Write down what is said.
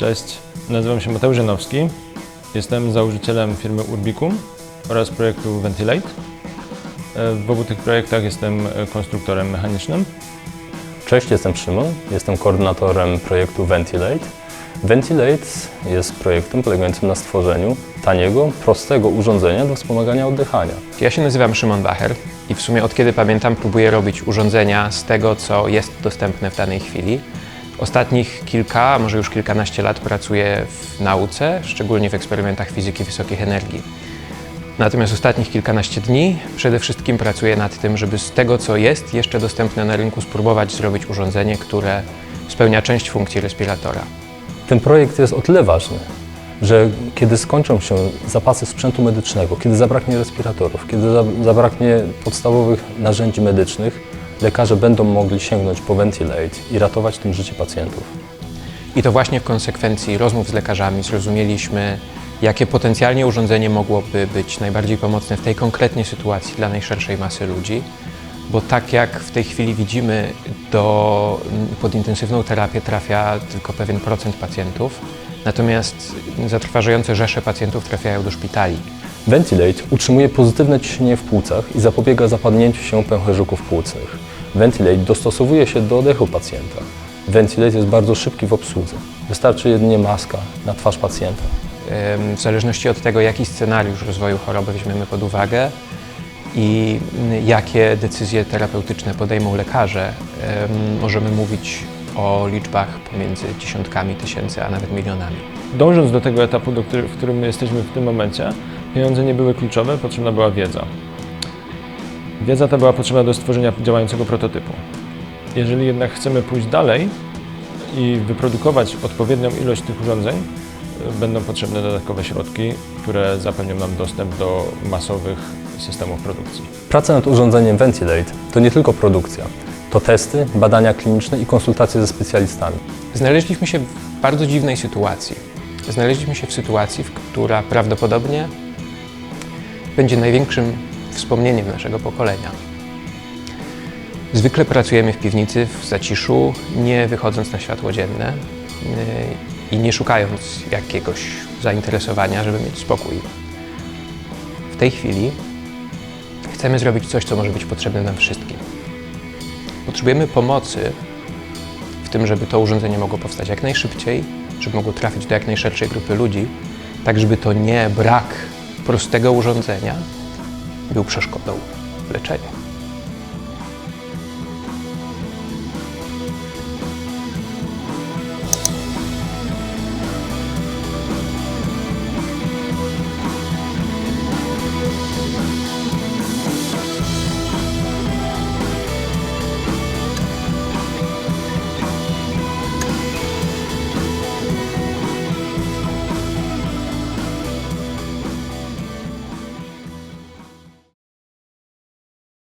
Cześć, nazywam się Mateusz Janowski. Jestem założycielem firmy Urbicum oraz projektu Ventilate. W obu tych projektach jestem konstruktorem mechanicznym. Cześć, jestem Szymon, jestem koordynatorem projektu Ventilate. Ventilate jest projektem polegającym na stworzeniu taniego, prostego urządzenia do wspomagania oddychania. Ja się nazywam Szymon Bacher i w sumie od kiedy pamiętam próbuję robić urządzenia z tego, co jest dostępne w danej chwili. Ostatnich kilka, może już kilkanaście lat pracuję w nauce, szczególnie w eksperymentach fizyki wysokich energii. Natomiast ostatnich kilkanaście dni przede wszystkim pracuję nad tym, żeby z tego, co jest jeszcze dostępne na rynku, spróbować zrobić urządzenie, które spełnia część funkcji respiratora. Ten projekt jest o tyle ważny, że kiedy skończą się zapasy sprzętu medycznego, kiedy zabraknie respiratorów, kiedy za- zabraknie podstawowych narzędzi medycznych, lekarze będą mogli sięgnąć po Ventilate i ratować tym życie pacjentów. I to właśnie w konsekwencji rozmów z lekarzami zrozumieliśmy, jakie potencjalnie urządzenie mogłoby być najbardziej pomocne w tej konkretnej sytuacji dla najszerszej masy ludzi. Bo tak jak w tej chwili widzimy, do, pod intensywną terapię trafia tylko pewien procent pacjentów, natomiast zatrważające rzesze pacjentów trafiają do szpitali. Ventilate utrzymuje pozytywne ciśnienie w płucach i zapobiega zapadnięciu się pęcherzyków płucnych. Ventilate dostosowuje się do oddechu pacjenta. Ventilate jest bardzo szybki w obsłudze. Wystarczy jedynie maska na twarz pacjenta. W zależności od tego, jaki scenariusz rozwoju choroby weźmiemy pod uwagę i mm, jakie decyzje terapeutyczne podejmą lekarze, em, możemy mówić o liczbach pomiędzy dziesiątkami tysięcy, a nawet milionami. Dążąc do tego etapu, do który, w którym my jesteśmy w tym momencie, pieniądze nie były kluczowe, potrzebna była wiedza. Wiedza ta była potrzebna do stworzenia działającego prototypu. Jeżeli jednak chcemy pójść dalej i wyprodukować odpowiednią ilość tych urządzeń, y, będą potrzebne dodatkowe środki, które zapewnią nam dostęp do masowych systemów produkcji. Praca nad urządzeniem Ventilate to nie tylko produkcja. To testy, badania kliniczne i konsultacje ze specjalistami. Znaleźliśmy się w bardzo dziwnej sytuacji. Znaleźliśmy się w sytuacji, w która prawdopodobnie będzie największym wspomnieniem naszego pokolenia. Zwykle pracujemy w piwnicy, w zaciszu, nie wychodząc na światło dzienne yy, i nie szukając jakiegoś zainteresowania, żeby mieć spokój. W tej chwili chcemy zrobić coś, co może być potrzebne nam wszystkim. Potrzebujemy pomocy w tym, żeby to urządzenie mogło powstać jak najszybciej, żeby mogło trafić do jak najszerszej grupy ludzi, tak żeby to nie brak prostego urządzenia był przeszkodą w leczeniu.